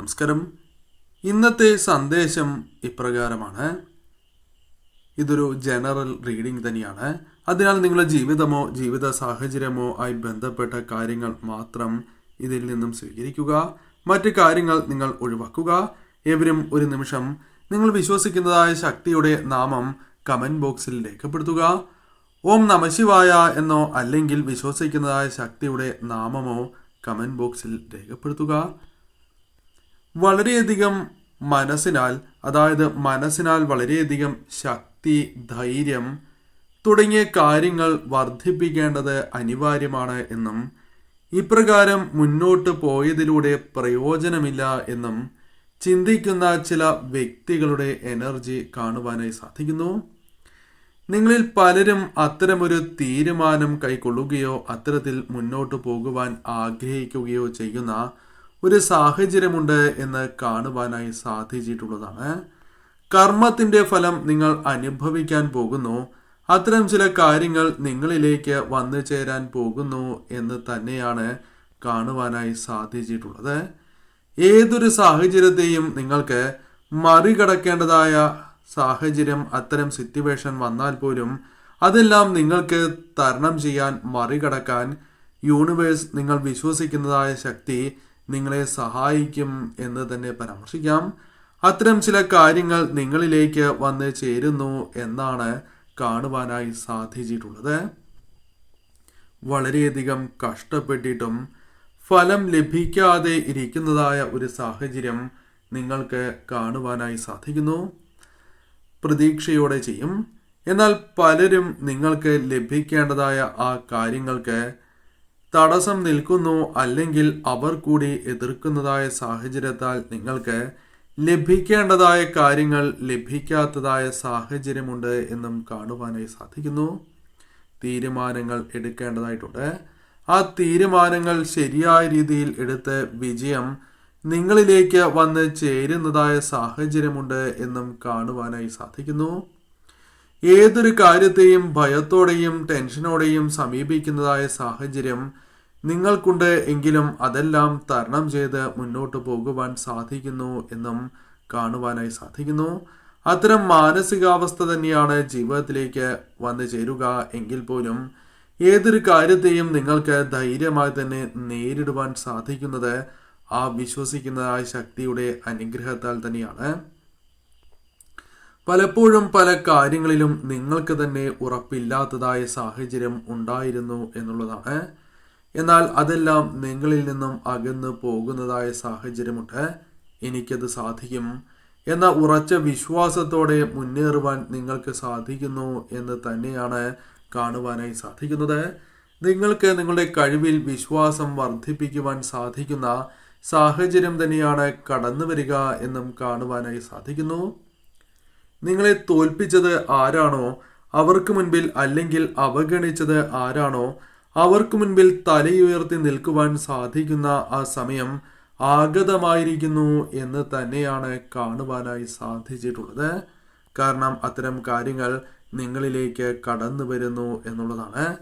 നമസ്കാരം. ഇന്നത്തെ സന്ദേശം ഇപ്രകാരമാണ്. ഇതൊരു ജനറൽ റീഡിംഗ് തന്നെയാണ്. അതിനാൽ നിങ്ങളുടെ ജീവിതമോ ജീവിത സാഹചര്യമോ ആയി ബന്ധപ്പെട്ട കാര്യങ്ങൾ മാത്രം ഇതിൽ നിന്നും സ്വീകരിക്കുക. മറ്റു കാര്യങ്ങൾ നിങ്ങൾ ഒഴിവാക്കുക. ഏവരും ഒരു നിമിഷം നിങ്ങൾ വിശ്വസിക്കുന്നതായ ശക്തിയുടെ നാമം കമന്റ് ബോക്സിൽ രേഖപ്പെടുത്തുക. ഓം നമശിവായ എന്നോ അല്ലെങ്കിൽ വിശ്വസിക്കുന്നതായ ശക്തിയുടെ നാമമോ കമന്റ് ബോക്സിൽ രേഖപ്പെടുത്തുക. വളരെയധികം മനസ്സിനാൽ അതായത് മനസ്സിനാൽ വളരെയധികം ശക്തി ധൈര്യം തുടങ്ങിയ കാര്യങ്ങൾ വർദ്ധിപ്പിക്കേണ്ടത് അനിവാര്യമാണ് എന്നും ഇപ്രകാരം മുന്നോട്ട് പോയതിലൂടെ പ്രയോജനമില്ല എന്നും ചിന്തിക്കുന്ന ചില വ്യക്തികളുടെ എനർജി കാണുവാനായി സാധിക്കുന്നു. നിങ്ങളിൽ പലരും അത്തരമൊരു തീരുമാനം കൈക്കൊള്ളുകയോ അത്തരത്തിൽ മുന്നോട്ട് പോകുവാൻ ആഗ്രഹിക്കുകയോ ചെയ്യുന്ന ഒരു സാഹചര്യമുണ്ട് എന്ന് കാണുവാനായി സാധിച്ചിട്ടുള്ളതാണ്. കർമ്മത്തിന്റെ ഫലം നിങ്ങൾ അനുഭവിക്കാൻ പോകുന്നു. അത്തരം ചില കാര്യങ്ങൾ നിങ്ങളിലേക്ക് വന്നു ചേരാൻ പോകുന്നു എന്ന് തന്നെയാണ് കാണുവാനായി സാധിച്ചിട്ടുള്ളത്. ഏതൊരു സാഹചര്യത്തെയും നിങ്ങൾക്ക് മറികടക്കേണ്ടതായ സാഹചര്യം അത്തരം സിറ്റുവേഷൻ വന്നാൽ പോലും അതെല്ലാം നിങ്ങൾക്ക് തരണം ചെയ്യാൻ മറികടക്കാൻ യൂണിവേഴ്സ് നിങ്ങൾ വിശ്വസിക്കുന്നതായ ശക്തി നിങ്ങളെ സഹായിക്കും എന്ന് തന്നെ പരാമർശിക്കാം. അത്തരം ചില കാര്യങ്ങൾ നിങ്ങളിലേക്ക് വന്ന് ചേരുന്നു എന്നാണ് കാണുവാനായി സാധിച്ചിട്ടുള്ളത്. വളരെയധികം കഷ്ടപ്പെട്ടിട്ടും ഫലം ലഭിക്കാതെ ഇരിക്കുന്നതായ ഒരു സാഹചര്യം നിങ്ങൾക്ക് കാണുവാനായി സാധിക്കുന്നു. പ്രതീക്ഷയോടെ ചെയ്യും. എന്നാൽ പലരും നിങ്ങൾക്ക് ലഭിക്കേണ്ടതായ ആ കാര്യങ്ങൾക്ക് തടസ്സം നിൽക്കുന്നു അല്ലെങ്കിൽ അവർ കൂടി എതിർക്കുന്നതായ സാഹചര്യത്താൽ നിങ്ങൾക്ക് ലഭിക്കേണ്ടതായ കാര്യങ്ങൾ ലഭിക്കാത്തതായ സാഹചര്യമുണ്ട് എന്നും കാണുവാനായി സാധിക്കുന്നു. തീരുമാനങ്ങൾ എടുക്കേണ്ടതായിട്ടുണ്ട്. ആ തീരുമാനങ്ങൾ ശരിയായ രീതിയിൽ എടുത്ത് വിജയം നിങ്ങളിലേക്ക് വന്ന് ചേരുന്നതായ സാഹചര്യമുണ്ട് എന്നും കാണുവാനായി സാധിക്കുന്നു. ഏതൊരു കാര്യത്തെയും ഭയത്തോടെയും ടെൻഷനോടെയും സമീപിക്കുന്നതായ സാഹചര്യം നിങ്ങൾക്കുണ്ട് എങ്കിലും അതെല്ലാം തരണം ചെയ്ത് മുന്നോട്ട് പോകുവാൻ സാധിക്കുന്നു എന്നും കാണുവാനായി സാധിക്കുന്നു. അത്തരം മാനസികാവസ്ഥ തന്നെയാണ് ജീവിതത്തിലേക്ക് വന്നു ചേരുക എങ്കിൽ പോലും ഏതൊരു കാര്യത്തെയും നിങ്ങൾക്ക് ധൈര്യമായി തന്നെ നേരിടുവാൻ സാധിക്കുന്നത് ആ വിശ്വസിക്കുന്നതായ ശക്തിയുടെ അനുഗ്രഹത്താൽ തന്നെയാണ്. പലപ്പോഴും പല കാര്യങ്ങളിലും നിങ്ങൾക്ക് തന്നെ ഉറപ്പില്ലാത്തതായ സാഹചര്യം ഉണ്ടായിരുന്നു എന്നുള്ളതാണ്. എന്നാൽ അതെല്ലാം നിങ്ങളിൽ നിന്നും അകന്നു പോകുന്നതായ സാഹചര്യമുണ്ട്. എനിക്കത് സാധിക്കും എന്ന ഉറച്ച വിശ്വാസത്തോടെ മുന്നേറുവാൻ നിങ്ങൾക്ക് സാധിക്കുന്നു എന്ന് തന്നെയാണ് കാണുവാനായി സാധിക്കുന്നത്. നിങ്ങൾക്ക് നിങ്ങളുടെ കഴിവിൽ വിശ്വാസം വർദ്ധിപ്പിക്കുവാൻ സാധിക്കുന്ന സാഹചര്യം തന്നെയാണ് കടന്നു വരിക എന്നും കാണുവാനായി സാധിക്കുന്നു. നിങ്ങളെ തോൽപ്പിച്ചത് ആരാണോ? അവർക്ക് മുൻപിൽ അല്ലെങ്കിൽ അവഗണിച്ചത് ആരാണോ? അവർക്ക് മുൻപിൽ തലയുയർത്തി നിൽക്കുവാൻ സാധിക്കുന്ന ആ സമയം ആഗതമായിരിക്കുന്നു എന്ന് തന്നെയാണ് കാണുവാനായി സാധിച്ചിട്ടുള്ളത്. കാരണം അത്തരം കാര്യങ്ങൾ നിങ്ങളിലേക്ക് കടന്നു വരുന്നു എന്നുള്ളതാണ്.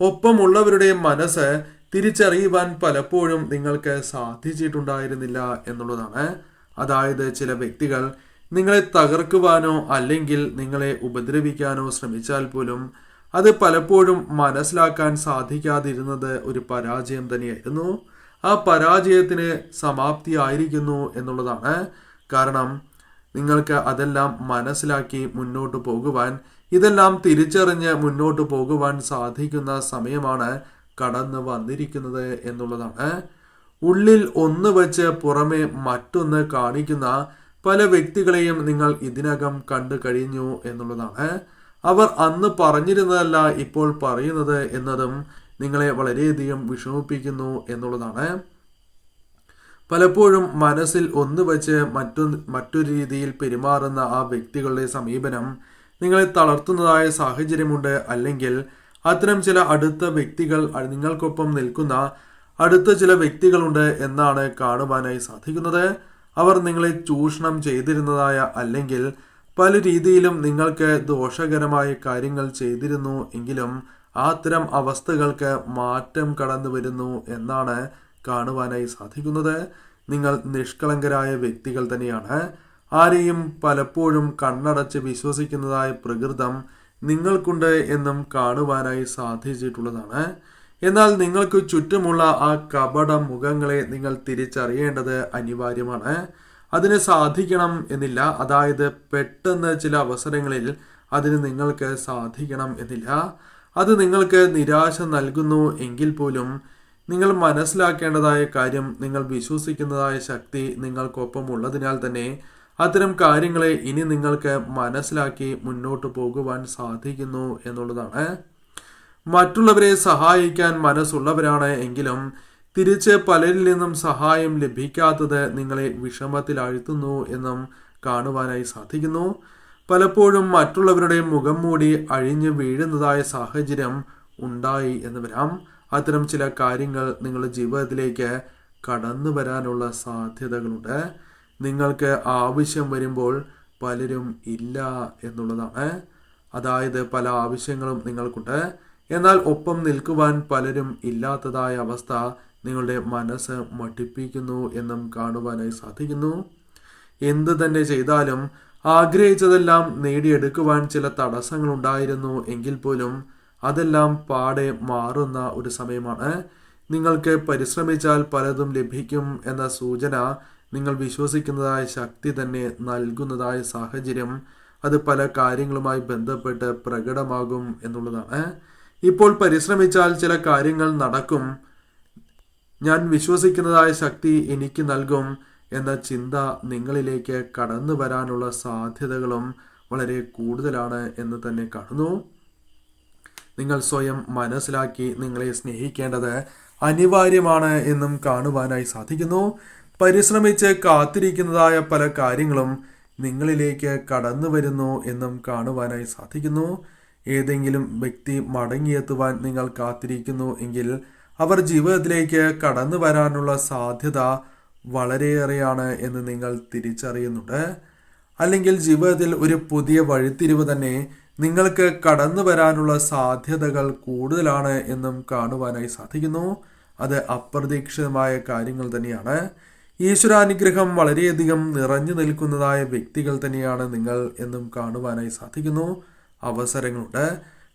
ഒപ്പമുള്ളവരുടെ മനസ്സ് തിരിച്ചറിയുവാൻ പലപ്പോഴും നിങ്ങൾക്ക് സാധിച്ചിട്ടുണ്ടായിരുന്നില്ല എന്നുള്ളതാണ്. അതായത് ചില വ്യക്തികൾ നിങ്ങളെ തകർക്കുവാനോ അല്ലെങ്കിൽ നിങ്ങളെ ഉപദ്രവിക്കാനോ ശ്രമിച്ചാൽ പോലും അത് പലപ്പോഴും മനസ്സിലാക്കാൻ സാധിക്കാതിരുന്നത് ഒരു പരാജയം തന്നെയായിരുന്നു. ആ പരാജയത്തിന് സമാപ്തി ആയിരിക്കുന്നു എന്നുള്ളതാണ്. കാരണം നിങ്ങൾക്ക് അതെല്ലാം മനസ്സിലാക്കി മുന്നോട്ട് പോകുവാൻ ഇതെല്ലാം തിരിച്ചറിഞ്ഞ് മുന്നോട്ട് പോകുവാൻ സാധിക്കുന്ന സമയമാണ് കടന്നു വന്നിരിക്കുന്നത് എന്നുള്ളതാണ്. ഉള്ളിൽ ഒന്ന് വെച്ച് പുറമെ മറ്റൊന്ന് കാണിക്കുന്ന പല വ്യക്തികളെയും നിങ്ങൾ ഇതിനകം കണ്ടു കഴിഞ്ഞു എന്നുള്ളതാണ്. അവർ അന്ന് പറഞ്ഞിരുന്നതല്ല ഇപ്പോൾ പറയുന്നത് എന്നതും നിങ്ങളെ വളരെയധികം വിഷമിപ്പിക്കുന്നു എന്നുള്ളതാണ്. പലപ്പോഴും മനസ്സിൽ ഒന്ന് വച്ച് മറ്റു മറ്റൊരു രീതിയിൽ പെരുമാറുന്ന ആ വ്യക്തികളുടെ സമീപനം നിങ്ങളെ തളർത്തുന്നതായ സാഹചര്യമുണ്ട്. അല്ലെങ്കിൽ അത്തരം ചില അടുത്ത വ്യക്തികൾ നിങ്ങൾക്കൊപ്പം നിൽക്കുന്ന അടുത്ത ചില വ്യക്തികളുണ്ട് എന്നാണ് കാണുവാനായി സാധിക്കുന്നത്. അവർ നിങ്ങളെ ചൂഷണം ചെയ്തിരുന്നതായ അല്ലെങ്കിൽ പല രീതിയിലും നിങ്ങൾക്ക് ദോഷകരമായ കാര്യങ്ങൾ ചെയ്തിരുന്നു എങ്കിലും അത്തരം അവസ്ഥകൾക്ക് മാറ്റം കടന്നു വരുന്നു എന്നാണ് കാണുവാനായി സാധിക്കുന്നത്. നിങ്ങൾ നിഷ്കളങ്കരായ വ്യക്തികൾ തന്നെയാണ്. ആരെയും പലപ്പോഴും കണ്ണടച്ച് വിശ്വസിക്കുന്നതായ പ്രകൃതം നിങ്ങൾക്കുണ്ട് എന്നും കാണുവാനായി സാധിച്ചിട്ടുള്ളതാണ്. എന്നാൽ നിങ്ങൾക്ക് ചുറ്റുമുള്ള ആ കപട മുഖങ്ങളെ നിങ്ങൾ തിരിച്ചറിയേണ്ടത് അനിവാര്യമാണ്. അതിന് സാധിക്കണം എന്നില്ല. അതായത് പെട്ടെന്ന് ചില അവസരങ്ങളിൽ അതിന് നിങ്ങൾക്ക് സാധിക്കണം എന്നില്ല. അത് നിങ്ങൾക്ക് നിരാശ നൽകുന്നു എങ്കിൽ പോലും നിങ്ങൾ മനസ്സിലാക്കേണ്ടതായ കാര്യം നിങ്ങൾ വിശ്വസിക്കുന്നതായ ശക്തി നിങ്ങൾക്കൊപ്പം ഉള്ളതിനാൽ തന്നെ അത്തരം കാര്യങ്ങളെ ഇനി നിങ്ങൾക്ക് മനസ്സിലാക്കി മുന്നോട്ട് പോകുവാൻ സാധിക്കുന്നു എന്നുള്ളതാണ്. മറ്റുള്ളവരെ സഹായിക്കാൻ മനസ്സുള്ളവരാണ് എങ്കിലും തിരിച്ച് പലരിൽ നിന്നും സഹായം ലഭിക്കാത്തത് നിങ്ങളെ വിഷമത്തിൽ വിഷമത്തിലാഴ്ത്തുന്നു എന്നും കാണുവാനായി സാധിക്കുന്നു. പലപ്പോഴും മറ്റുള്ളവരുടെ മുഖം മൂടി അഴിഞ്ഞു വീഴുന്നതായ സാഹചര്യം ഉണ്ടായി എന്ന് വരാം. അത്തരം ചില കാര്യങ്ങൾ നിങ്ങളുടെ ജീവിതത്തിലേക്ക് കടന്നു വരാനുള്ള സാധ്യതകളുണ്ട്. നിങ്ങൾക്ക് ആവശ്യം വരുമ്പോൾ പലരും ഇല്ല എന്നുള്ളതാണ്. അതായത് പല ആവശ്യങ്ങളും നിങ്ങൾക്കുണ്ട്. എന്നാൽ ഒപ്പം നിൽക്കുവാൻ പലരും ഇല്ലാത്തതായ അവസ്ഥ നിങ്ങളുടെ മനസ്സ് മട്ടിപ്പിക്കുന്നു എന്നും കാണുവാനായി സാധിക്കുന്നു. എന്ത് തന്നെ ചെയ്താലും ആഗ്രഹിച്ചതെല്ലാം നേടിയെടുക്കുവാൻ ചില തടസ്സങ്ങൾ ഉണ്ടായിരുന്നു എങ്കിൽ പോലും അതെല്ലാം പാടെ മാറുന്ന ഒരു സമയമാണ്. നിങ്ങൾക്ക് പരിശ്രമിച്ചാൽ പലതും ലഭിക്കും എന്ന സൂചന നിങ്ങൾ വിശ്വസിക്കുന്നതായ ശക്തി തന്നെ നൽകുന്നതായ സാഹചര്യം അത് പല കാര്യങ്ങളുമായി ബന്ധപ്പെട്ട് പ്രകടമാകും എന്നുള്ളതാണ്. ഇപ്പോൾ പരിശ്രമിച്ചാൽ ചില കാര്യങ്ങൾ നടക്കും. ഞാൻ വിശ്വസിക്കുന്നതായ ശക്തി എനിക്ക് നൽകും എന്ന ചിന്ത നിങ്ങളിലേക്ക് കടന്നു വരാനുള്ള സാധ്യതകളും വളരെ കൂടുതലാണ് എന്ന് തന്നെ കാണുന്നു. നിങ്ങൾ സ്വയം മനസ്സിലാക്കി നിങ്ങളെ സ്നേഹിക്കേണ്ടത് അനിവാര്യമാണ് എന്നും കാണുവാനായി സാധിക്കുന്നു. പരിശ്രമിച്ച് കാത്തിരിക്കുന്നതായ പല കാര്യങ്ങളും നിങ്ങളിലേക്ക് കടന്നു വരുന്നു എന്നും കാണുവാനായി സാധിക്കുന്നു. ഏതെങ്കിലും വ്യക്തി മടങ്ങിയെത്തുവാൻ നിങ്ങൾ കാത്തിരിക്കുന്നു എങ്കിൽ അവർ ജീവിതത്തിലേക്ക് കടന്നു വരാനുള്ള സാധ്യത വളരെയേറെയാണ് എന്ന് നിങ്ങൾ തിരിച്ചറിയുന്നുണ്ട്. അല്ലെങ്കിൽ ജീവിതത്തിൽ ഒരു പുതിയ വഴിത്തിരിവ് തന്നെ നിങ്ങൾക്ക് കടന്നു വരാനുള്ള സാധ്യതകൾ കൂടുതലാണ് എന്നും കാണുവാനായി സാധിക്കുന്നു. അത് അപ്രതീക്ഷിതമായ കാര്യങ്ങൾ തന്നെയാണ്. ഈശ്വരാനുഗ്രഹം വളരെയധികം നിറഞ്ഞു നിൽക്കുന്നതായ വ്യക്തികൾ തന്നെയാണ് നിങ്ങൾ എന്നും കാണുവാനായി സാധിക്കുന്നു. അവസരങ്ങളുണ്ട്.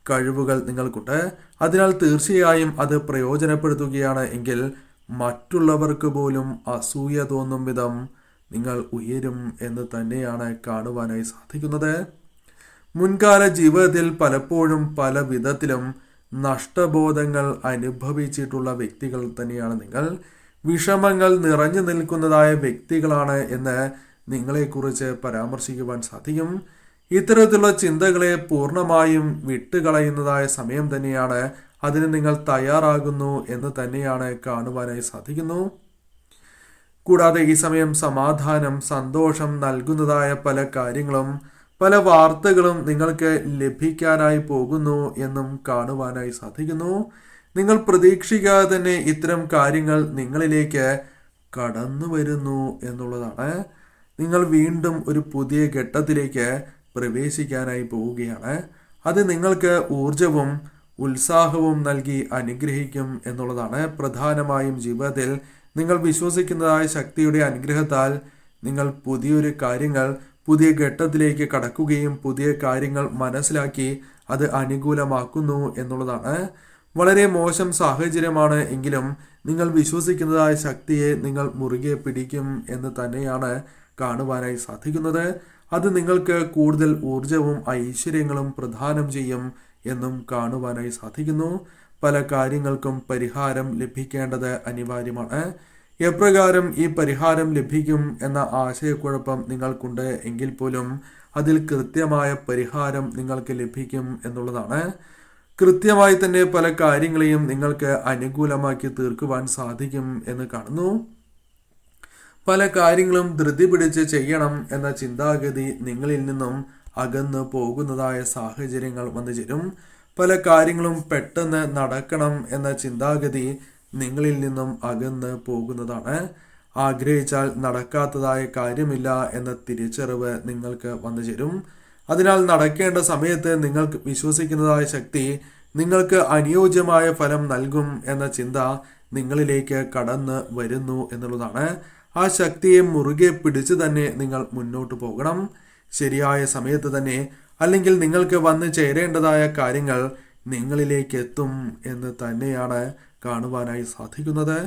കഴിവുകൾ നിങ്ങൾക്കുണ്ട്. അതിനാൽ തീർച്ചയായും അത് പ്രയോജനപ്പെടുത്തുകയാണ് എങ്കിൽ മറ്റുള്ളവർക്ക് പോലും അസൂയ തോന്നും വിധം നിങ്ങൾ ഉയരും എന്ന് തന്നെയാണ് കാണുവാനായി സാധിക്കുന്നത്. മുൻകാല ജീവിതത്തിൽ പലപ്പോഴും പല വിധത്തിലും നഷ്ടബോധങ്ങൾ അനുഭവിച്ചിട്ടുള്ള വ്യക്തികൾ തന്നെയാണ് നിങ്ങൾ. വിഷമങ്ങൾ നിറഞ്ഞു നിൽക്കുന്നതായ വ്യക്തികളാണ് എന്ന് നിങ്ങളെക്കുറിച്ച് പരാമർശിക്കുവാൻ സാധിക്കും. ഇത്തരത്തിലുള്ള ചിന്തകളെ പൂർണമായും വിട്ടുകളയുന്നതായ സമയം തന്നെയാണ് അതിന് നിങ്ങൾ തയ്യാറാകുന്നു എന്ന് തന്നെയാണ് കാണുവാനായി സാധിക്കുന്നു. കൂടാതെ ഈ സമയം സമാധാനം സന്തോഷം നൽകുന്നതായ പല കാര്യങ്ങളും പല വാർത്തകളും നിങ്ങൾക്ക് ലഭിക്കാനായി പോകുന്നു എന്നും കാണുവാനായി സാധിക്കുന്നു. നിങ്ങൾ പ്രതീക്ഷിക്കാതെ തന്നെ ഇത്തരം കാര്യങ്ങൾ നിങ്ങളിലേക്ക് കടന്നു വരുന്നു എന്നുള്ളതാണ്. നിങ്ങൾ വീണ്ടും ഒരു പുതിയ ഘട്ടത്തിലേക്ക് പ്രവേശിക്കാനായി പോവുകയാണ്. അത് നിങ്ങൾക്ക് ഊർജവും ഉത്സാഹവും നൽകി അനുഗ്രഹിക്കും എന്നുള്ളതാണ് പ്രധാനമായും ജീവിതത്തിൽ നിങ്ങൾ വിശ്വസിക്കുന്നതായ ശക്തിയുടെ അനുഗ്രഹത്താൽ നിങ്ങൾ പുതിയൊരു കാര്യങ്ങൾ പുതിയ ഘട്ടത്തിലേക്ക് കടക്കുകയും പുതിയ കാര്യങ്ങൾ മനസ്സിലാക്കി അത് അനുകൂലമാക്കുന്നു എന്നുള്ളതാണ്. വളരെ മോശം സാഹചര്യമാണ് എങ്കിലും നിങ്ങൾ വിശ്വസിക്കുന്നതായ ശക്തിയെ നിങ്ങൾ മുറുകെ പിടിക്കും എന്ന് തന്നെയാണ് കാണുവാനായി സാധിക്കുന്നത്. അത് നിങ്ങൾക്ക് കൂടുതൽ ഊർജവും ഐശ്വര്യങ്ങളും പ്രദാനം ചെയ്യും എന്നും കാണുവാനായി സാധിക്കുന്നു. പല കാര്യങ്ങൾക്കും പരിഹാരം ലഭിക്കേണ്ടത് അനിവാര്യമാണ്. എപ്രകാരം ഈ പരിഹാരം ലഭിക്കും എന്ന ആശയക്കുഴപ്പം നിങ്ങൾക്കുണ്ട് എങ്കിൽ പോലും അതിൽ കൃത്യമായ പരിഹാരം നിങ്ങൾക്ക് ലഭിക്കും എന്നുള്ളതാണ്. കൃത്യമായി തന്നെ പല കാര്യങ്ങളെയും നിങ്ങൾക്ക് അനുകൂലമാക്കി തീർക്കുവാൻ സാധിക്കും എന്ന് കാണുന്നു. പല കാര്യങ്ങളും ധൃതി പിടിച്ച് ചെയ്യണം എന്ന ചിന്താഗതി നിങ്ങളിൽ നിന്നും അകന്ന് പോകുന്നതായ സാഹചര്യങ്ങൾ വന്നു ചേരും. പല കാര്യങ്ങളും പെട്ടെന്ന് നടക്കണം എന്ന ചിന്താഗതി നിങ്ങളിൽ നിന്നും അകന്ന് പോകുന്നതാണ്. ആഗ്രഹിച്ചാൽ നടക്കാത്തതായ കാര്യമില്ല എന്ന തിരിച്ചറിവ് നിങ്ങൾക്ക് വന്നു ചേരും. അതിനാൽ നടക്കേണ്ട സമയത്ത് നിങ്ങൾക്ക് വിശ്വസിക്കുന്നതായ ശക്തി നിങ്ങൾക്ക് അനുയോജ്യമായ ഫലം നൽകും എന്ന ചിന്ത നിങ്ങളിലേക്ക് കടന്ന് വരുന്നു എന്നുള്ളതാണ്. ആ ശക്തിയെ മുറുകെ പിടിച്ച് തന്നെ നിങ്ങൾ മുന്നോട്ട് പോകണം. ശരിയായ സമയത്ത് തന്നെ അല്ലെങ്കിൽ നിങ്ങൾക്ക് വന്ന് ചേരേണ്ടതായ കാര്യങ്ങൾ നിങ്ങളിലേക്ക് എത്തും എന്ന് തന്നെയാണ് കാണുവാനായി സാധിക്കുന്നത്.